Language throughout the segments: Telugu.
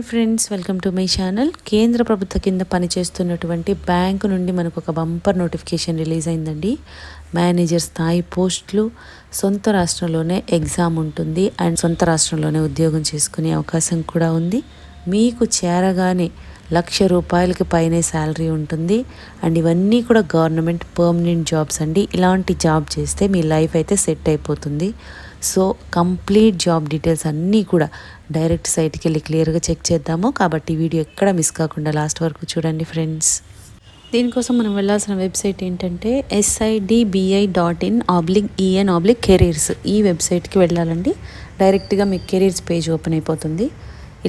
Hi friends welcome to my channel. కేంద్ర ప్రభుత్వ కింద పనిచేస్తున్నటువంటి బ్యాంకు నుండి మనకు ఒక బంపర్ నోటిఫికేషన్ రిలీజ్ అయిందండి. మేనేజర్ స్థాయి పోస్టులు సొంత రాష్ట్రంలోనే ఎగ్జామ్ ఉంటుంది. అండ్ సొంత రాష్ట్రంలోనే ఉద్యోగం చేసుకునే అవకాశం కూడా ఉంది. మీకు చేరగానే లక్ష రూపాయలకి పైనే శాలరీ ఉంటుంది. అండ్ ఇవన్నీ కూడా గవర్నమెంట్ పర్మనెంట్ జాబ్స్ అండి. ఇలాంటి జాబ్ చేస్తే మీ లైఫ్ అయితే సెట్ అయిపోతుంది. సో కంప్లీట్ జాబ్ డీటెయిల్స్ అన్నీ కూడా డైరెక్ట్ సైట్కి వెళ్ళి క్లియర్గా చెక్ చేద్దాము. కాబట్టి వీడియో ఎక్కడ మిస్ కాకుండా లాస్ట్ వరకు చూడండి ఫ్రెండ్స్. దీనికోసం మనం వెళ్ళాల్సిన వెబ్సైట్ ఏంటంటే SIDBI dot in oblique EN oblique careers ఈ వెబ్సైట్కి వెళ్ళాలండి. డైరెక్ట్గా మీకు కెరీర్స్ పేజ్ ఓపెన్ అయిపోతుంది.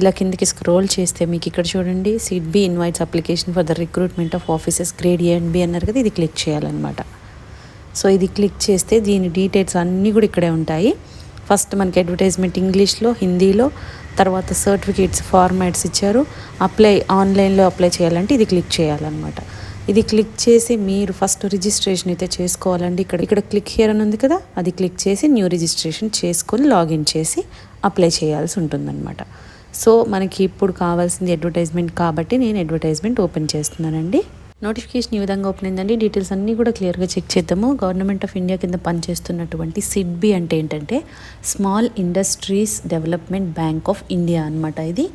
ఇలా కిందకి స్క్రోల్ చేస్తే మీకు ఇక్కడ చూడండి. SIDBI invites application for the recruitment of offices grade A and B అన్నారు కదా ఇది క్లిక్ చేయాలన్నమాట. సో ఇది క్లిక్ చేస్తే దీని డీటెయిల్స్ అన్నీ కూడా ఇక్కడే ఉంటాయి. ఫస్ట్ మనకి అడ్వర్టైజ్మెంట్ ఇంగ్లీష్లో హిందీలో తర్వాత సర్టిఫికేట్స్ ఫార్మాట్స్ ఇచ్చారు. అప్లై ఆన్లైన్లో అప్లై చేయాలంటే ఇది క్లిక్ చేయాలన్నమాట. ఇది క్లిక్ చేసి మీరు ఫస్ట్ రిజిస్ట్రేషన్ అయితే చేసుకోవాలండి. ఇక్కడ ఇక్కడ క్లిక్ హియర్ అని ఉంది కదా అది క్లిక్ చేసి న్యూ రిజిస్ట్రేషన్ చేసుకొని లాగిన్ చేసి అప్లై చేయాల్సి ఉంటుందన్నమాట. సో మనకి ఇప్పుడు కావాల్సింది అడ్వర్టైజ్మెంట్ కాబట్టి నేను అడ్వర్టైజ్మెంట్ ఓపెన్ చేస్తున్నానండి. నోటిఫికేషన్ ఈ విధంగా ఓపెన్ అయిందండి. డీటెయిల్స్ అన్నీ కూడా క్లియర్గా చెక్ చేద్దాము. గవర్నమెంట్ ఆఫ్ ఇండియా కింద పనిచేస్తున్నటువంటి సిడ్బి అంటే ఏంటంటే small industries development bank of India అనమాట ఇది.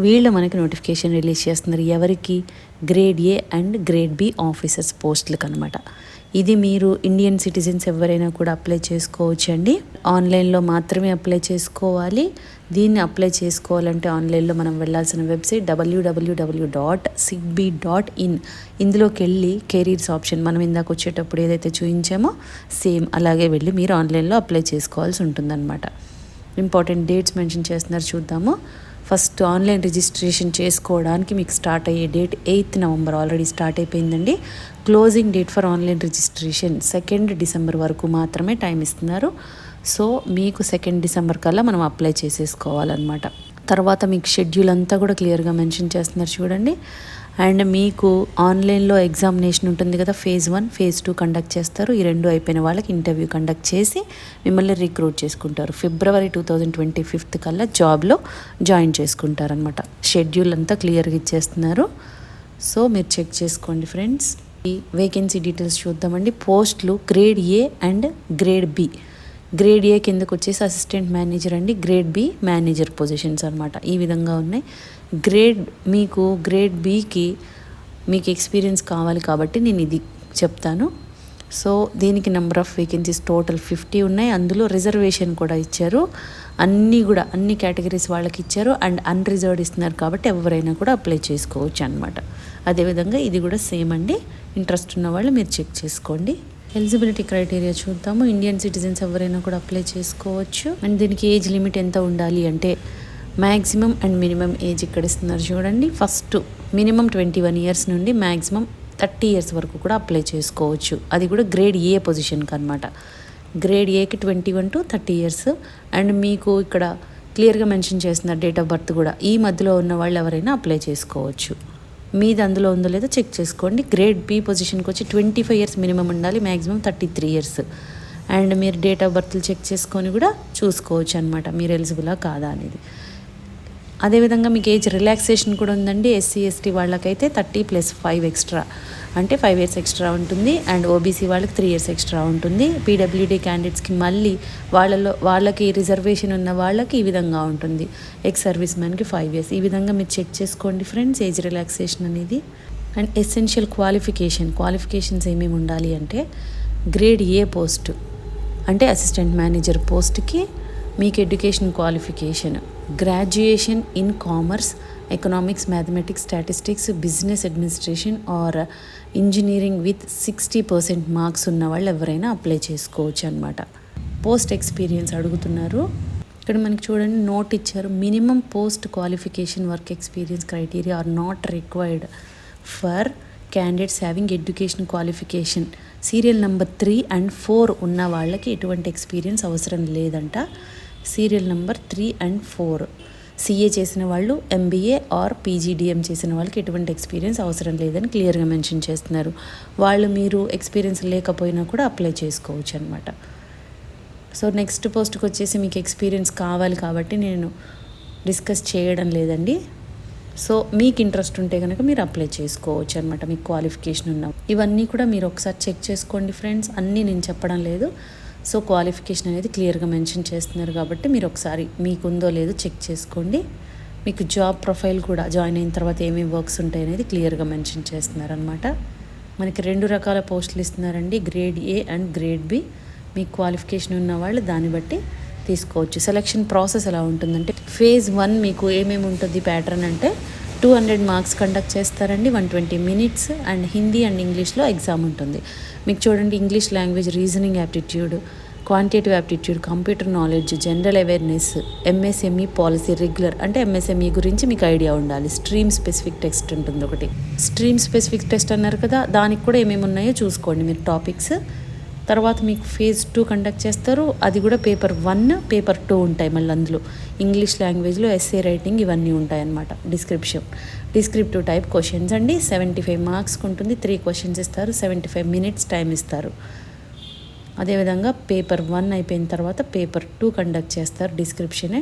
వీళ్ళు మనకి నోటిఫికేషన్ రిలీజ్ చేస్తున్నారు. ఎవరికి? Grade A and grade B officers పోస్టులకు అనమాట ఇది మీరు ఇండియన్ సిటిజన్స్ ఎవరైనా కూడా అప్లై చేసుకోవచ్చు అండి ఆన్లైన్లో మాత్రమే అప్లై చేసుకోవాలి. దీన్ని అప్లై చేసుకోవాలంటే ఆన్లైన్లో మనం వెళ్ళాల్సిన website WWW dot SIDBI dot in ఇందులోకి వెళ్ళి కెరీర్స్ ఆప్షన్ మనం ఇందాక వచ్చేటప్పుడు ఏదైతే చూపించామో సేమ్ అలాగే వెళ్ళి మీరు ఆన్లైన్లో అప్లై చేసుకోవాల్సి ఉంటుందన్నమాట. ఇంపార్టెంట్ డేట్స్ మెన్షన్ చేస్తున్నారు చూద్దాము. ఫస్ట్ ఆన్లైన్ రిజిస్ట్రేషన్ చేసుకోవడానికి మీకు స్టార్ట్ అయ్యే date eighth November already start అయిపోయిందండి. Closing date for online registration second December వరకు మాత్రమే టైం ఇస్తున్నారు. సో మీకు సెకండ్ డిసెంబర్ కల్లా మనం అప్లై చేసేసుకోవాలన్నమాట. తర్వాత మీకు షెడ్యూల్ అంతా కూడా క్లియర్గా మెన్షన్ చేస్తున్నారు చూడండి. అండ్ మీకు ఆన్లైన్లో ఎగ్జామినేషన్ ఉంటుంది కదా phase one phase two conduct చేస్తారు. ఈ రెండు అయిపోయిన వాళ్ళకి ఇంటర్వ్యూ కండక్ట్ చేసి మిమ్మల్ని రిక్రూట్ చేసుకుంటారు. February two thousand twenty fifth కల్లా జాబ్లో జాయిన్ చేసుకుంటారనమాట షెడ్యూల్ అంతా క్లియర్గా ఇచ్చేస్తున్నారు. సో మీరు చెక్ చేసుకోండి ఫ్రెండ్స్. ఈ వేకెన్సీ డీటెయిల్స్ చూద్దామండి. పోస్టులు grade A and grade B. Grade A కిందకు వచ్చేసి అసిస్టెంట్ మేనేజర్ అండి. గ్రేడ్ బి మేనేజర్ పొజిషన్స్ అనమాట ఈ విధంగా ఉన్నాయి. గ్రేడ్ మీకు గ్రేడ్ బీకి మీకు ఎక్స్పీరియన్స్ కావాలి కాబట్టి నేను ఇది చెప్తాను. సో దీనికి number of vacancies total fifty ఉన్నాయి. అందులో రిజర్వేషన్ కూడా ఇచ్చారు. అన్నీ కూడా అన్ని కేటగిరీస్ వాళ్ళకి ఇచ్చారు. అండ్ అన్రిజర్వ్డ్ ఇస్తున్నారు కాబట్టి ఎవరైనా కూడా అప్లై చేసుకోవచ్చు అనమాట అదేవిధంగా ఇది కూడా సేమ్ అండి. ఇంట్రెస్ట్ ఉన్న వాళ్ళు మీరు చెక్ చేసుకోండి. ఎలిజిబిలిటీ క్రైటీరియా చూద్దాము. ఇండియన్ సిటిజన్స్ ఎవరైనా కూడా అప్లై చేసుకోవచ్చు. అండ్ దీనికి ఏజ్ లిమిట్ ఎంత ఉండాలి అంటే మ్యాక్సిమం అండ్ మినిమం ఏజ్ ఇక్కడ ఇస్తున్నారు చూడండి. First minimum twenty one years నుండి మ్యాక్సిమం థర్టీ ఇయర్స్ వరకు కూడా అప్లై చేసుకోవచ్చు. అది కూడా గ్రేడ్ ఏ పొజిషన్కి అనమాట గ్రేడ్ ఏకి twenty one to thirty years. And మీకు ఇక్కడ క్లియర్గా మెన్షన్ చేస్తున్నారు డేట్ ఆఫ్ బర్త్ కూడా ఈ మధ్యలో ఉన్న వాళ్ళు ఎవరైనా అప్లై చేసుకోవచ్చు. మీది అందులో ఉందో లేదో చెక్ చేసుకోండి. గ్రేడ్ బి పొజిషన్కి వచ్చి ట్వంటీ ఫైవ్ ఇయర్స్ మినిమం ఉండాలి maximum thirty three years. And మీరు డేట్ ఆఫ్ బర్త్లు చెక్ చేసుకొని కూడా చూసుకోవచ్చు అనమాట మీరు ఎలిజిబులా కాదా అనేది. అదేవిధంగా మీకు ఏజ్ రిలాక్సేషన్ కూడా ఉందండి ఎస్సీ ఎస్టీ వాళ్ళకైతే థర్టీ ప్లస్ ఫైవ్ ఎక్స్ట్రా అంటే ఫైవ్ ఇయర్స్ ఎక్స్ట్రా ఉంటుంది అండ్ ఓబీసీ వాళ్ళకి త్రీ ఇయర్స్ ఎక్స్ట్రా ఉంటుంది. పీడబ్ల్యూడీ క్యాండిడేట్స్కి మళ్ళీ వాళ్ళలో వాళ్ళకి రిజర్వేషన్ ఉన్న వాళ్ళకి ఈ విధంగా ఉంటుంది. ఎక్స్ సర్వీస్ మ్యాన్కి ఫైవ్ ఇయర్స్ ఈ విధంగా మీరు చెక్ చేసుకోండి ఫ్రెండ్స్ ఏజ్ రిలాక్సేషన్ అనేది. అండ్ ఎసెన్షియల్ క్వాలిఫికేషన్ క్వాలిఫికేషన్స్ ఏమేమి ఉండాలి అంటే గ్రేడ్ ఏ పోస్ట్ అంటే అసిస్టెంట్ మేనేజర్ పోస్ట్కి మీకు education qualification graduation in commerce economics mathematics statistics business administration or engineering with sixty percent marks ఉన్న వాళ్ళు ఎవరైనా అప్లై చేసుకోవచ్చు అనమాట పోస్ట్ ఎక్స్పీరియన్స్ అడుగుతున్నారు. ఇక్కడ మనకి చూడండి నోట్ ఇచ్చారు. Minimum post qualification work experience criteria are not required for candidates having education qualification serial number three and four ఉన్న వాళ్ళకి ఎటువంటి ఎక్స్పీరియన్స్ అవసరం లేదంట. Serial number three and four. CA చేసిన వాళ్ళు ఎంబీఏ ఆర్ పీజీడిఎం చేసిన వాళ్ళకి ఎటువంటి ఎక్స్పీరియన్స్ అవసరం లేదని క్లియర్గా మెన్షన్ చేస్తున్నారు. వాళ్ళు మీరు ఎక్స్పీరియన్స్ లేకపోయినా కూడా అప్లై చేసుకోవచ్చు అనమాట సో నెక్స్ట్ పోస్ట్కి వచ్చేసి మీకు ఎక్స్పీరియన్స్ కావాలి కాబట్టి నేను డిస్కస్ చేయడం లేదండి. సో మీకు ఇంట్రెస్ట్ ఉంటే కనుక మీరు అప్లై చేసుకోవచ్చు అనమాట మీకు క్వాలిఫికేషన్ ఉన్న. ఇవన్నీ కూడా మీరు ఒకసారి చెక్ చేసుకోండి ఫ్రెండ్స్ అన్నీ నేను చెప్పడం లేదు. సో క్వాలిఫికేషన్ అనేది క్లియర్గా మెన్షన్ చేస్తున్నారు కాబట్టి మీరు ఒకసారి మీకుందో లేదో చెక్ చేసుకోండి. మీకు జాబ్ ప్రొఫైల్ కూడా జాయిన్ అయిన తర్వాత ఏమేమి వర్క్స్ ఉంటాయి అనేది క్లియర్గా మెన్షన్ చేస్తున్నారనమాట మనకి రెండు రకాల పోస్టులు ఇస్తున్నారండి grade A and grade B. మీకు క్వాలిఫికేషన్ ఉన్న వాళ్ళు దాన్ని బట్టి తీసుకోవచ్చు. సెలక్షన్ ప్రాసెస్ ఎలా ఉంటుందంటే ఫేజ్ వన్ మీకు ఏమేమి ఉంటుంది ప్యాటర్న్ అంటే టూ హండ్రెడ్ మార్క్స్ కండక్ట్ చేస్తారండి one twenty minutes and Hindi and ఇంగ్లీష్లో ఎగ్జామ్ ఉంటుంది. మీకు చూడండి English language reasoning aptitude quantitative aptitude computer knowledge general awareness MSME policy regular అంటే ఎంఎస్ఎంఈ గురించి మీకు ఐడియా ఉండాలి. స్ట్రీమ్ స్పెసిఫిక్ టెక్స్ట్ ఉంటుంది ఒకటి. స్ట్రీమ్ స్పెసిఫిక్ టెస్ట్ అన్నారు కదా దానికి కూడా ఏమేమి ఉన్నాయో చూసుకోండి. మీరు టాపిక్స్ తర్వాత మీకు ఫేజ్ టూ కండక్ట్ చేస్తారు. అది కూడా పేపర్ వన్ పేపర్ టూ ఉంటాయి మళ్ళీ అందులో. ఇంగ్లీష్ లాంగ్వేజ్లో ఎస్ఏ రైటింగ్ ఇవన్నీ ఉంటాయన్నమాట డిస్క్రిప్షన్ డిస్క్రిప్టివ్ టైప్ క్వశ్చన్స్ అండి. సెవెంటీ ఫైవ్ మార్క్స్కి ఉంటుంది త్రీ క్వశ్చన్స్ ఇస్తారు. సెవెంటీ ఫైవ్ మినిట్స్ టైం ఇస్తారు. అదేవిధంగా పేపర్ వన్ అయిపోయిన తర్వాత పేపర్ టూ కండక్ట్ చేస్తారు డిస్క్రిప్షనే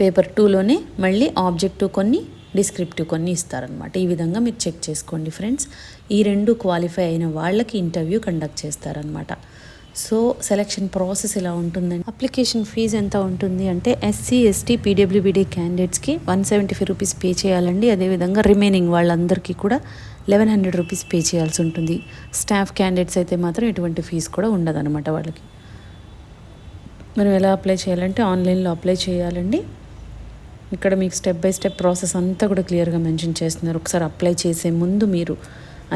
పేపర్ టూలోనే మళ్ళీ ఆబ్జెక్టివ్ కొన్ని డిస్క్రిప్టివ్ కొన్ని ఇస్తారనమాట ఈ విధంగా మీరు చెక్ చేసుకోండి ఫ్రెండ్స్. ఈ రెండు క్వాలిఫై అయిన వాళ్ళకి ఇంటర్వ్యూ కండక్ట్ చేస్తారనమాట సో సెలక్షన్ ప్రాసెస్ ఎలా ఉంటుందండి అప్లికేషన్ ఫీజు ఎంత ఉంటుంది అంటే ఎస్సీ ఎస్టీ పీడబ్ల్యూబీడీ క్యాండిడేట్స్కి one seventy five rupees pay చేయాలండి. అదేవిధంగా రిమైనింగ్ వాళ్ళందరికీ కూడా లెవెన్ హండ్రెడ్ రూపీస్ పే చేయాల్సి ఉంటుంది. స్టాఫ్ క్యాండిడేట్స్ అయితే మాత్రం ఎటువంటి ఫీజు కూడా ఉండదన్నమాట వాళ్ళకి. మనం ఎలా అప్లై చేయాలంటే ఆన్లైన్లో అప్లై చేయాలండి. ఇక్కడ మీకు స్టెప్ బై స్టెప్ ప్రాసెస్ అంతా కూడా క్లియర్గా మెన్షన్ చేస్తున్నారు. ఒకసారి అప్లై చేసే ముందు మీరు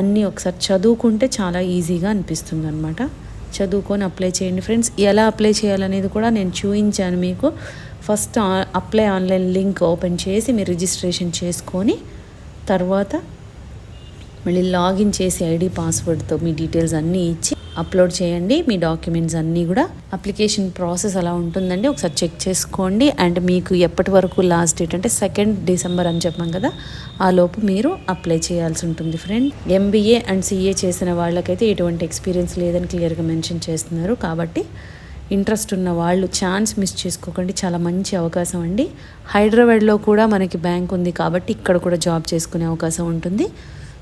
అన్నీ ఒకసారి చదువుకుంటే చాలా ఈజీగా అనిపిస్తుంది అనమాట చదువుకొని అప్లై చేయండి ఫ్రెండ్స్ ఎలా అప్లై చేయాలనేది కూడా నేను చూపించాను మీకు. First apply online link open చేసి మీరు రిజిస్ట్రేషన్ చేసుకొని తర్వాత మళ్ళీ లాగిన్ చేసి ఐడి పాస్వర్డ్తో మీ డీటెయిల్స్ అన్నీ ఇచ్చి అప్లోడ్ చేయండి. మీ డాక్యుమెంట్స్ అన్నీ కూడా అప్లికేషన్ ప్రాసెస్ అలా ఉంటుందండి. ఒకసారి చెక్ చేసుకోండి. అండ్ మీకు ఎప్పటి వరకు లాస్ట్ డేట్ అంటే సెకండ్ డిసెంబర్ అని చెప్పాం కదా ఆ లోపు మీరు అప్లై చేయాల్సి ఉంటుంది ఫ్రెండ్ ఎంబీఏ అండ్ సిఏ చేసిన వాళ్ళకైతే ఎటువంటి ఎక్స్పీరియన్స్ లేదని క్లియర్గా మెన్షన్ చేస్తున్నారు. కాబట్టి ఇంట్రెస్ట్ ఉన్న వాళ్ళు ఛాన్స్ మిస్ చేసుకోకండి. చాలా మంచి అవకాశం అండి. హైదరాబాద్లో కూడా మనకి బ్యాంక్ ఉంది కాబట్టి ఇక్కడ కూడా జాబ్ చేసుకునే అవకాశం ఉంటుంది.